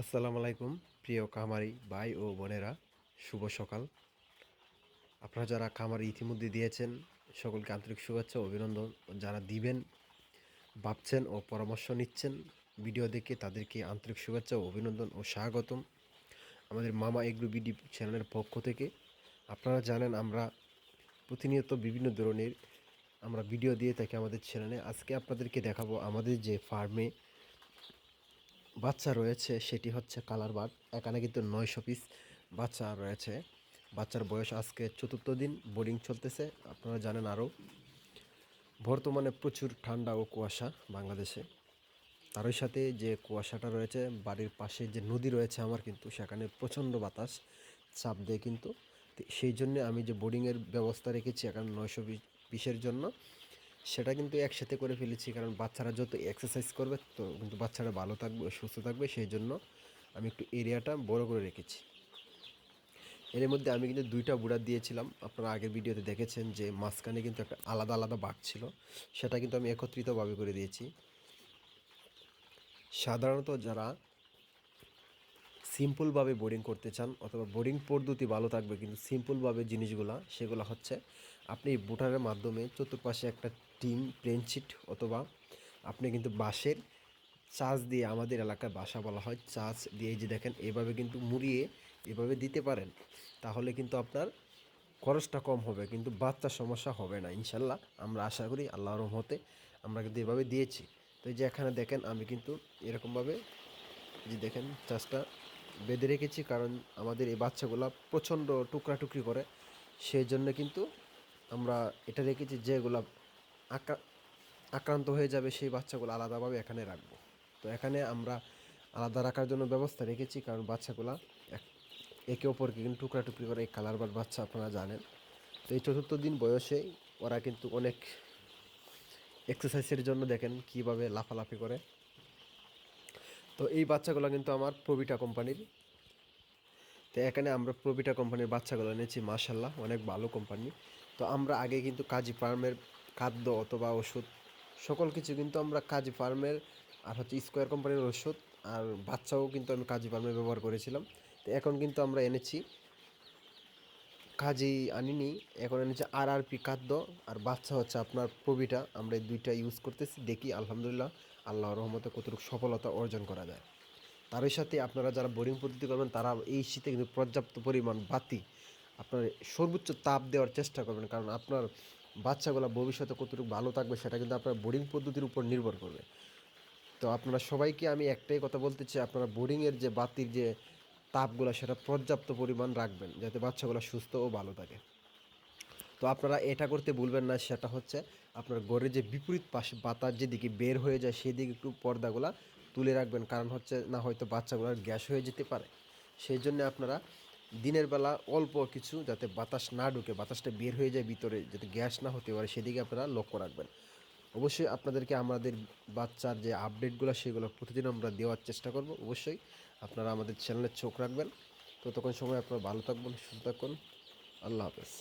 আসসালামু আলাইকুম, প্রিয় খামারি ভাই ও বোনেরা, শুভ সকাল। আপনারা যারা খামারি ইতিমধ্যে দিয়েছেন, সকলকে আন্তরিক শুভেচ্ছা অভিনন্দন যারা দিবেন, ভাবছেন ও পরামর্শ নিচ্ছেন ভিডিও দেখে তাদেরকে আন্তরিক শুভেচ্ছা ও অভিনন্দন ও স্বাগতম আমাদের মামা এগ্রো বিডি চ্যানেলের পক্ষ থেকে। আপনারা জানেন আমরা প্রতিনিয়ত বিভিন্ন ধরনের আমরা ভিডিও দিয়ে থাকি আমাদের চ্যানেলে। আজকে আপনাদেরকে দেখাবো আমাদের যে ফার্মে বাচ্চা রয়েছে, সেটি হচ্ছে কালার বার্ড এখানে কিন্তু নয়শো পিস বাচ্চা রয়েছে। বাচ্চার বয়স আজকে চতুর্থ দিন বোর্ডিং চলতেছে, আপনারা জানেন আরও। বর্তমানে প্রচুর ঠান্ডা ও কুয়াশা বাংলাদেশে। তারই সাথে যে কুয়াশাটা রয়েছে, বাড়ির পাশে যে নদী রয়েছে আমার কিন্তু, সেখানে প্রচণ্ড বাতাস, চাপ দেয় কিন্তু। সেই জন্য আমি যে বোর্ডিংয়ের ব্যবস্থা রেখেছি এখানে নয়শো পিসের জন্য সেটা কিন্তু একসাথে করে ফেলেছি, কারণ বাচ্চারা যত এক্সারসাইজ করবে তো কিন্তু বাচ্চারা ভালো থাকবে, সুস্থ থাকবে, সেই জন্য আমি একটু এরিয়াটা বড় করে রেখেছি। এর মধ্যে আমি কিন্তু দুইটা বুড়া দিয়েছিলাম, আপনারা আগের ভিডিওতে দেখেছেন যে মাঝখানে কিন্তু একটা আলাদা আলাদা বাঘ ছিল, সেটা কিন্তু আমি একত্রিতভাবে করে দিয়েছি। সাধারণত যারা সিম্পলভাবে বোর্ডিং করতে চান অথবা বোর্ডিং পদ্ধতি ভালো থাকবে কিন্তু সিম্পলভাবে জিনিসগুলো, সেগুলো হচ্ছে আপনি বুটারের মাধ্যমে চতুর্পাশে একটা টিন প্লেনশিট অথবা আপনি কিন্তু বাঁশের চাষ দিয়ে আমাদের এলাকায় বাসা বলা হয় চাষ দিয়ে যে দেখেন, এভাবে কিন্তু মুড়িয়ে এভাবে দিতে পারেন। তাহলে কিন্তু আপনার খরচটা কম হবে কিন্তু বাচ্চার সমস্যা হবে না, ইনশাল্লাহ। আমরা আশা করি আল্লাহর রহমতে আমরা কিন্তু এভাবে দিয়েছি। তো যে এখানে দেখেন, আমি কিন্তু এরকমভাবে যে দেখেন চাষটা বেঁধে রেখেছি কারণ আমাদের এই বাচ্চাগুলো প্রচণ্ড টুকরা টুকরি করে। সেই জন্য কিন্তু আমরা এটা রেখেছি যেগুলো আক্রা আক্রান্ত হয়ে যাবে সেই বাচ্চাগুলো আলাদাভাবে এখানে রাখব। তো এখানে আমরা আলাদা রাখার জন্য ব্যবস্থা রেখেছি কারণ বাচ্চাগুলা এক- অপরকে কিন্তু টুকরা টুকরি করে। এই কালার বার বাচ্চা আপনারা জানেন। তো এই চতুর্থ দিন বয়সে ওরা কিন্তু অনেক এক্সারসাইজের জন্য দেখেন কীভাবে লাফালাফি করে। তো এই বাচ্চাগুলো কিন্তু আমার প্রবিটা কোম্পানির। তো এখানে আমরা প্রবিটা কোম্পানির বাচ্চাগুলো এনেছি মাশাল্লাহ অনেক ভালো কোম্পানি। তো আমরা আগে কিন্তু কাজী ফার্মের খাদ্য অথবা ওষুধ, সকল কিছু কিন্তু আমরা কাজী ফার্মের আর হচ্ছে স্কোয়ার কোম্পানির ওষুধ আর বাচ্চাও কিন্তু আমি কাজী ফার্মে ব্যবহার করেছিলাম। তো এখন কিন্তু আমরা এনেছি কাজী আনিনি, এখন এনেছি আর আর পি খাদ্য আর বাচ্চা হচ্ছে আপনার প্রবিটা। আমরা এই দুইটা ইউজ করতেছি, দেখি, আলহামদুলিল্লাহ। আল্লাহ রহমতে কতটুকু সফলতা অর্জন করা যায়। তারই সাথে আপনারা যারা বোরিং পদ্ধতি করবেন, তারা এই শীতে কিন্তু পর্যাপ্ত পরিমাণ বাতি আপনার সর্বোচ্চ তাপ দেওয়ার চেষ্টা করবেন। কারণ আপনার বাচ্চাগুলো ভবিষ্যতে কতটুকু ভালো থাকবে, সেটা কিন্তু আপনার বোরিং পদ্ধতির উপর নির্ভর করবে। তো আপনারা সবাইকে আমি একটাই কথা বলতে চাই, আপনারা বোরিংয়ের যে বাতির যে তাপগুলো, সেটা পর্যাপ্ত পরিমাণ রাখবেন, যাতে বাচ্চাগুলো সুস্থ ও ভালো থাকে। তো আপনারা এটা করতে ভুলবেন না, সেটা হচ্ছে আপনার ঘরের যে বিপরীত পাশে, বাতাস যেদিকে বের হয়ে যায় সেদিকে একটু পর্দাগুলা তুলে রাখবেন। কারণ হচ্ছে না, হয়তো বাচ্চাগুলোর গ্যাস হয়ে যেতে পারে। সেই জন্য আপনারা দিনের বেলা অল্প কিছু যাতে বাতাস না ঢুকে, বাতাসটা বের হয়ে যায় ভিতরে, যাতে গ্যাস না হতে পারে, সেদিকে আপনারা লক্ষ্য রাখবেন। অবশ্যই আপনাদেরকে আমাদের বাচ্চার যে আপডেটগুলো, সেগুলো প্রতিদিন আমরা দেওয়ার চেষ্টা করব। অবশ্যই আপনারা আমাদের চ্যানেলে চোখ রাখবেন। ততক্ষণ সময় আপনারা ভালো থাকবেন, সুস্থ থাকুন আল্লাহ হাফেজ।